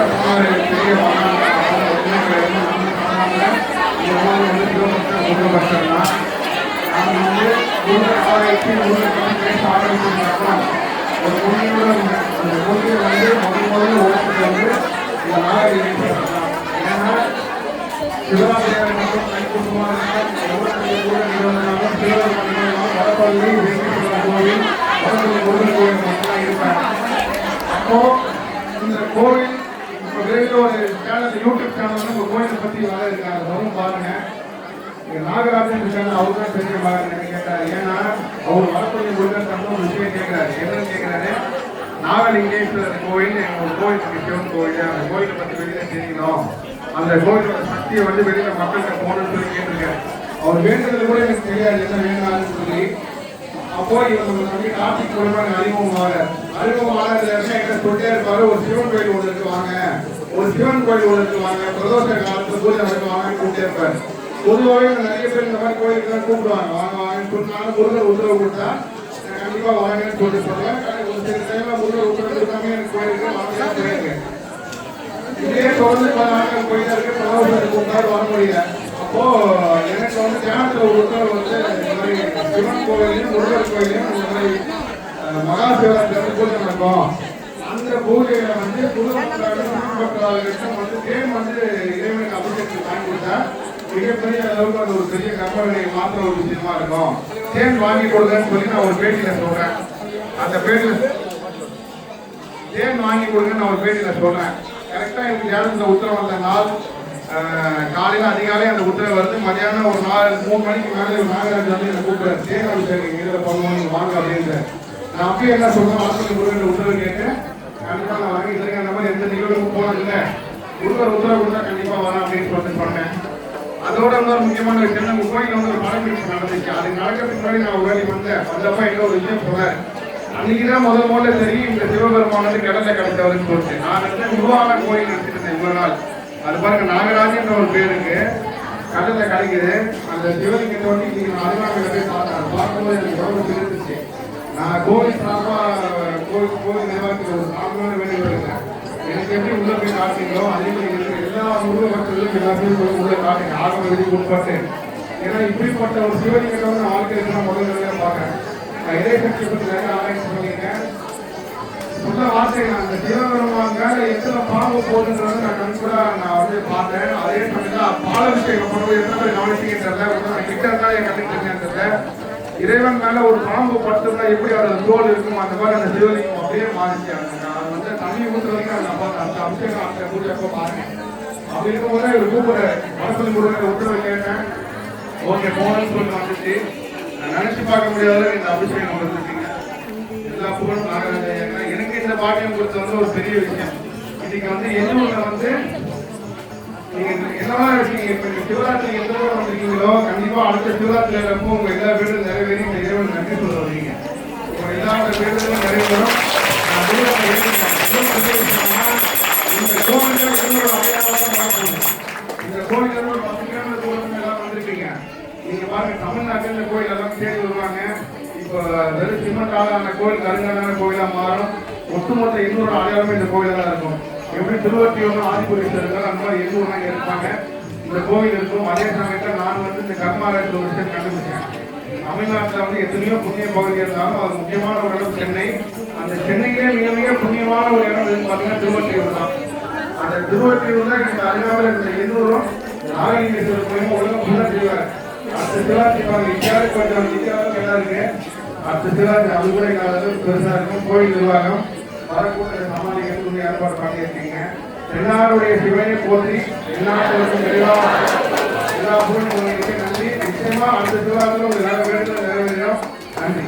சொன்னாரு பெரிய மகான் அவங்க வந்து ஆராய்ச்சி ஒரு பொண்ணியோட அந்த பொண்ணு வந்து முதல் முதல்ல வந்து இந்த ஏன்னா எவ்வளவு கூட நிறுவனம் சிவராத்திரி வடபள்ளி கோவில் வடபள்ளி முருகன் கோவில் மட்டும்தான் இருப்பாங்க அப்போ இந்த கோவில் இப்போ விரைவில் ஒரு சேனல் யூடியூப் சேனல் வந்து கோயிலை பத்தி வர இருக்காங்க வரும் பாருங்க. நாகராஜன் இருக்காங்க அவர் தான் பெரிய மகன் கேட்டாரு. ஏன்னா அவர் வரக்கூடிய முருகன் தந்து ஒரு விஷயம் கேட்கிறாரு. என்னன்னு கேட்கிறாரு? நாகலிங்கேஸ்வரர் கோயில் எங்க ஒரு கோயில் இருக்கு. சிவன் கோயில். அந்த கோயிலை பத்தி வெளியில தெரியணும் அந்த கோயிலோட சக்தியை வந்து வெளியில மக்கள்கிட்ட போகணும்னு சொல்லி கேட்டிருக்காரு. அவர் வேண்டுதல் கூட எனக்கு தெரியாது. என்ன வேணாலும் சொல்லி. அப்போ இவங்க வந்து கார்த்திக் மூலமா அறிமுகமாக அறிமுகமானதுல என்கிட்ட சொல்லிட்டே இருப்பாரு ஒரு சிவன் கோயில் ஒன்று வாங்க. ஒரு சிவன் கோயில் ஒன்று வாங்க. பிரதோஷ காலத்துல பூஜை நடக்க கூப்பிட்டே இருப்பாரு. பொதுவாகவே நிறைய பேர் இந்த மாதிரி கோயிலுக்கு தான் கூப்பிடுவாங்க. வாங்க வாங்கன்னு சொன்னாலும் முருகர் உத்தரவு கொடுத்தா கண்டிப்பா வாங்கன்னு சொல்லுவேன் ஒரு சில டைம்ல முருகர் உத்தரவு கொடுக்காம எனக்கு கோயிலுக்கு வாங்க போயிருக்கேன் இதே தொடர்ந்து பல நாட்கள் இருக்கு. பிரதோஷத்துக்கு கூப்பிட்டாரு வர முடியல. அப்போ எனக்கு வந்து தியானத்துல ஒரு உத்தரவு வந்து இந்த மாதிரி சிவன் கோயிலையும் முருகர் கோயிலையும் இந்த மாதிரி மகா சிவராத்திரி இருக்கும் அந்த பூஜையில வந்து புதுமக்களாக வந்து தேன் வந்து இறைவனுக்கு அபிஷேகத்துக்கு வாங்கி கொடுத்தா மிகப்பெரிய அளவுக்கு அது ஒரு பெரிய கம்பெனி மாற்ற ஒரு விஷயமா இருக்கும். தேன் வாங்கி கொடுங்கன்னு சொல்லி நான் ஒரு பேட்டியில சொல்றேன். அந்த பேட்டியில தேன் வாங்கி கொடுங்கன்னு நான் ஒரு பேட்டியில சொல்றேன். கரெக்டா எனக்கு தியானத்துல உத்தரவு வந்த நாள்? காலையில் காலையில அதிகாலை அந்த உத்தரவு வருது. மதியானம் ஒரு நாலு மூணு மணிக்கு மேலே ஒரு நாகராஜ் வந்து என்னை கூப்பிடுறாரு. தேன் அபிஷேகம் இதில் பண்ணுவோம் நீங்க வாங்க அப்படின்ற நான் அப்பயே என்ன சொல்றேன் வாசல் முருகன் உத்தரவு கேட்டேன். கண்டிப்பா நான் வாங்கி இருக்கேன் அந்த மாதிரி எந்த நிகழ்வுக்கும் போனது இல்லை முருகர் உத்தரவு கொடுத்தா கண்டிப்பா வரேன் அப்படின்னு சொல்லிட்டு சொன்னேன். அதோட இன்னொரு முக்கியமான விஷயம் நம்ம கோயில் வந்து ஒரு படப்பிடிப்பு நடந்துச்சு. அது நடக்கிறதுக்கு முன்னாடி நான் ஒரு வேலை வந்தேன். வந்தப்ப எங்க ஒரு விஷயம் சொன்னாரு. அன்னைக்குதான் முதல் முதல்ல தெரியும் இந்த சிவபெருமான் வந்து கடல்ல கிடைச்சவருன்னு சொல்லிட்டு. நான் வந்து உருவான கோயில் நடத்திட்டு இருந்தேன் இவ்வளவு நாள். அது பாருங்க நாகராஜன்ற ஒரு பேருக்கு கடலை கிடைக்குது அந்த சிவலிங்கத்தை வந்து இன்னைக்கு நான் அருகாமையில போய் பார்த்தேன். பார்க்கும்போது எனக்கு உடம்பு நான் கோவில் சார்பா கோவில் கோவில் நிர்வாகத்தில் ஒரு சார்பான வேலை வருகிறேன் எனக்கு எப்படி உள்ள போய் காட்டுறீங்களோ அதே மாதிரி எல்லா முருக பக்தர்களும் எல்லாத்தையும் போய் உள்ள காட்டுங்க. ஆகம விதி உட்பட்டு. ஏன்னா இப்படிப்பட்ட ஒரு சிவலிங்கத்தை வந்து நான் வாழ்க்கையில் நான் முதல் தடவையா பார்க்கறேன். நான் இதே சக்தி பற்றி ஆராய்ச்சி பண்ணியிருக்கேன். சொல்ல வார்த்தை நான் அந்த சிவபெருமான் மேல எத்தனை பாம்பு போகுதுன்றத நான் கண்கூடா நான் வந்து பார்த்தேன். அதே சமயத்தில் பாலாபிஷேகம் பண்ணும்போது எத்தனை பேர் கவனிச்சீங்கன்னு தெரியல. நான் கிட்ட இருந்தால் என் கண்ணுக்கு தெரிஞ்சேன்னு இறைவன் மேல ஒரு பாம்பு படுத்திருந்தா எப்படி அதோட தோல் இருக்கும் அந்த மாதிரி அந்த சிவலிங்கம் அப்படியே மாறிச்சு. அந்த நான் வந்து தண்ணி ஊற்றுறதுக்கு வரைக்கும் அந்த அப்பா அந்த அபிஷேகம் அந்த பூஜை எப்போ பாருங்க. அப்படி இருக்கும்போது இவர் கூப்பிட மனசுல முருகனை விட்டு வைக்கிறேன் ஓகே போனன்னு சொல்லி வந்துச்சு நினைச்சு பார்க்க முடியாத இந்த அபிஷேகம் வந்துச்சுங்க எல்லா புகழும் நாகராஜா எனக்கு இந்த பாட்டியம் கொடுத்தது வந்து ஒரு பெரிய விஷயம். இன்னைக்கு வந்து எண்ணூர்ல வந்து நீங்க என்னவா இருக்கீங்க இப்ப நீங்க சிவராத்திரி எந்த ஊர் வந்திருக்கீங்களோ கண்டிப்பா அடுத்த சிவராத்திரி அப்போ உங்க எல்லா வீடும் நிறைவேறி இந்த இறைவன் நன்றி சொல்ல வரீங்க உங்க எல்லாரோட வீடுகளும் நிறைவேறும். இந்த கோவில்கள் இன்னொரு அடையாளமா பார்க்கணும். இந்த கோயில் ஒரு பத்து கிலோமீட்டர் தூரத்துல எல்லாம் வந்திருக்கீங்க. நீங்க பாருங்க தமிழ்நாட்டில் இந்த கோயில் எல்லாம் வருவாங்க. இப்போ வெறும் கோயில் கோயிலா மாறும். ஒட்டுமொத்த இன்னொரு அடையாளமே இந்த கோயில தான் இருக்கும். எப்படி திருவத்தியூர் ஆதிபுரீஸ்வரர்கள் அந்த மாதிரி எண்ணூர்லாம் இங்க இருப்பாங்க. இந்த கோயில் இருக்கும். அதே சமயத்தில் நான் வந்து இந்த கர்மாலயத்தில் ஒரு விஷயம் கண்டுபிடிச்சேன். தமிழ்நாட்டில் வந்து எத்தனையோ புண்ணிய பகுதி இருந்தாலும் அது முக்கியமான ஒரு இடம் சென்னை. அந்த சென்னையிலே மிக மிக புண்ணியமான ஒரு இடம் பார்த்தீங்கன்னா திருவத்தியூர் தான். அந்த திருவற்றியூர் தான் இந்த அருகாமல் இருந்த எண்ணூரும் நாகலிங்கேஸ்வரர் கோயிலும் உலகம் ஃபுல்லாக செய்வார் அடுத்த சிவாஜி பாருங்க இந்தியாவுக்கு கொஞ்சம் இந்தியாவுக்கு எல்லாம் இருக்கு அடுத்த சிவாஜி அது கூட இல்லாத பெருசாக இருக்கும். கோயில் நிர்வாகம். வரக்கூடிய சமாளிக்கிறதுக்கு ஏற்பாடு பண்ணியிருக்கீங்க எல்லாருடைய சிவனை போற்றி எல்லாருக்கும் எல்லா எல்லா புகழும் நன்றி. நிச்சயமா அந்த சிவாஜிலும் உங்க நிறைவேற்ற நிறைவேறும் நன்றி.